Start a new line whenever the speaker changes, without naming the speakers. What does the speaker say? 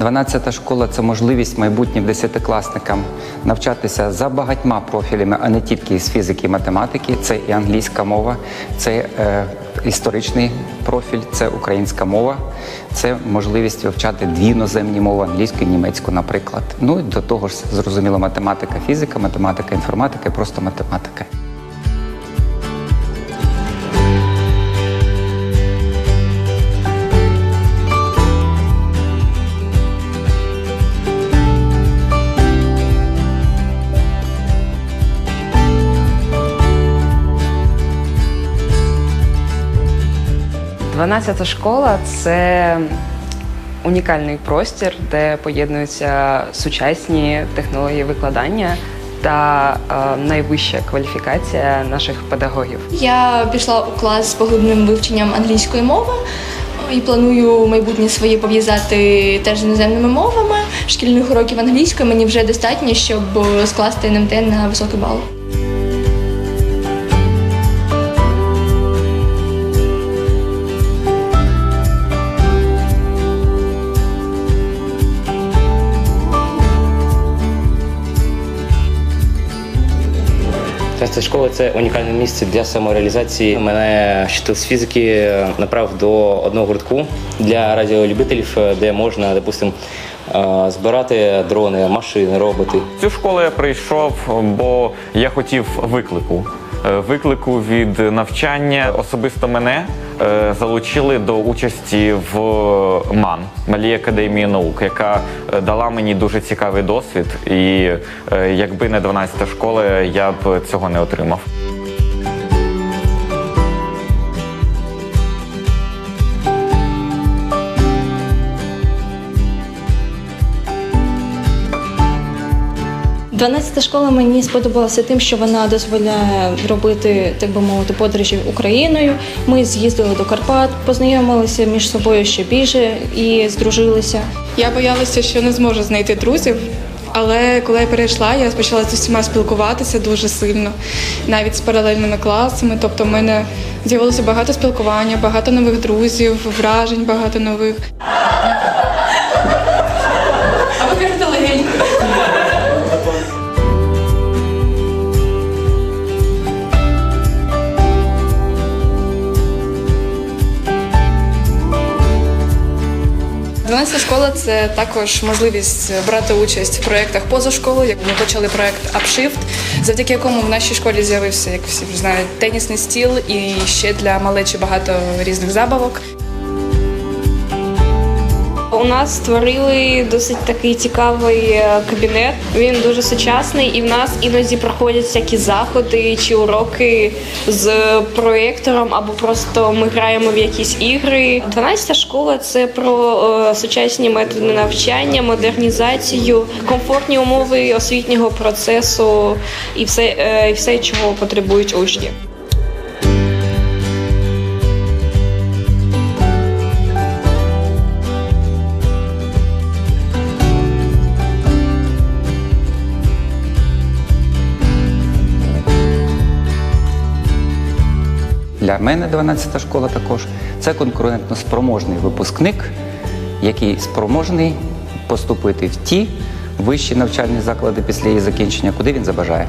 12 школа це можливість майбутнім десятикласникам навчатися за багатьма профілями, а не тільки з фізики і математики. Це і англійська мова, це е, історичний профіль, це українська мова, це можливість вивчати дві іноземні мови англійську і німецьку, наприклад. Ну і до того ж, зрозуміло, математика, фізика, математика, інформатика і просто математика.
Дванадцята школа це унікальний простір, де поєднуються сучасні технології викладання та е, найвища кваліфікація наших педагогів.
Я пішла у клас з поглибленим вивченням англійської мови і планую майбутнє своє пов'язати теж з іноземними мовами. Шкільних уроків англійської мені вже достатньо, щоб скласти НМТ на високий бал.
Ця школа це унікальне місце для самореалізації. Мене вчитель з фізики направив до одного гуртку для радіолюбителів, де можна, допустимо, збирати дрони, машини, роботи.
В Цю школу я прийшов, бо я хотів виклику. Е, Виклику від навчання особисто мене е, залучили до участі в МАН Малій академії наук, яка е, дала мені дуже цікавий досвід. І е, якби не 12 школа, я б цього не отримав.
Дванадцята школа мені сподобалася тим, що вона дозволяє робити, так би мовити, подорожі Україною. Ми з'їздили до Карпат, познайомилися між собою ще більше і здружилися.
Я боялася, що не зможу знайти друзів. Але коли я перейшла, я почала з усіма спілкуватися дуже сильно, навіть з паралельними класами. Тобто, в мене з'явилося багато спілкування, багато нових друзів, вражень, багато нових. А ви кажете легенько.
Дванадцята школа це також можливість брати участь в проєктах поза школою. Ми почали проєкт Upshift, завдяки якому в нашій школі з'явився, як всі вже знають, тенісний стіл і ще для малечі багато різних забавок.
У нас створили досить такий цікавий е, кабінет. Він дуже сучасний, і в нас іноді проходять всякі заходи чи уроки з проєктором, або просто ми граємо в якісь ігри. 12 школа це про е, сучасні методи навчання, модернізацію, комфортні умови освітнього процесу і все, е, і все чого потребують учні.
Для мене 12 школа також це конкурентно спроможний випускник, який спроможний поступити в ті вищі навчальні заклади після її закінчення, куди він забажає.